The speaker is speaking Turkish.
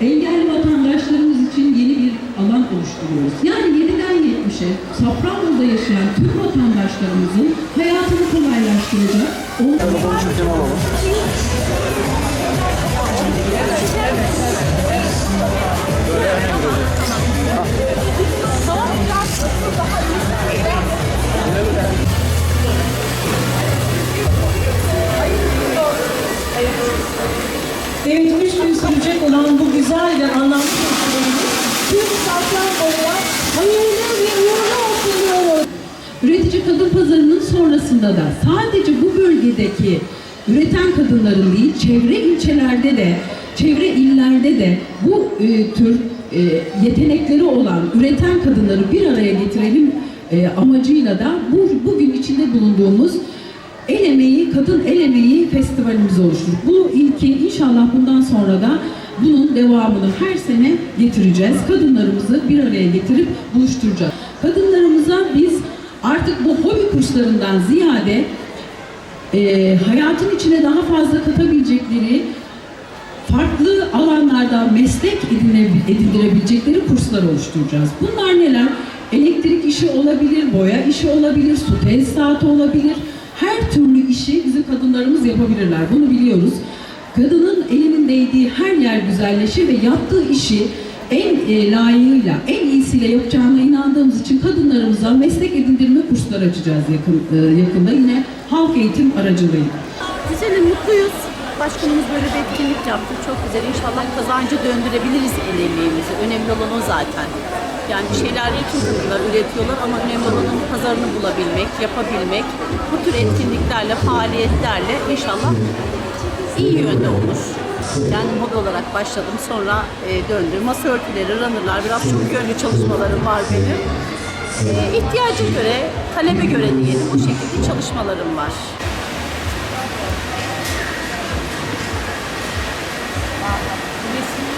Engelli vatandaşlarımız için yeni bir alan oluşturuyoruz. Yani 7'den 70'e Safranbolu'da yaşayan tüm vatandaşlarımızın hayatını kolaylaştıracak, onları olan bu güzel ve anlamlı festivalimiz tüm Safranbolu'ya hayırlı ve uğurlu olsun. Üretici kadın pazarının sonrasında da sadece bu bölgedeki üreten kadınların değil, çevre ilçelerde de, çevre illerde de bu e, tür e, yetenekleri olan üreten kadınları bir araya getirelim e, amacıyla da bu bugün içinde bulunduğumuz El Emeği, Kadın El Emeği Festivalimizi oluşturduk. Bu ilki inşallah bundan sonra da bunun devamını her sene getireceğiz. Kadınlarımızı bir araya getirip buluşturacağız. Kadınlarımıza biz artık bu hobi kurslarından ziyade e, hayatın içine daha fazla katabilecekleri farklı alanlarda meslek edindirebilecekleri kurslar oluşturacağız. Bunlar neler? Elektrik işi olabilir, boya işi olabilir, su tesisatı olabilir. Her türlü işi bizim kadınlarımız yapabilirler. Bunu biliyoruz. Kadının elinin değdiği her yer güzelleşir ve yaptığı işi en e, layığıyla, en iyisiyle yapacağına inandığımız için kadınlarımıza meslek edindirme kursları açacağız yakın, e, yakında yine halk eğitim aracılığıyla. Güzelim, mutluyuz. Başkanımız böyle bir etkinlik yaptı. Çok güzel. İnşallah kazancı döndürebiliriz el emeğimizi. Önemli olan o zaten. Yani bir şeyler kadınlar üretiyorlar ama önemli olan pazarını bulabilmek, yapabilmek. Bu tür etkinliklerle, faaliyetlerle inşallah iyi yönde olur. Yani hobi olarak başladım. Sonra e, döndüm. Masa örtüleri, runnerlar, biraz çok yönlü çalışmalarım var benim. E, ihtiyaca göre, talebe göre diyelim o şekilde çalışmalarım var. Если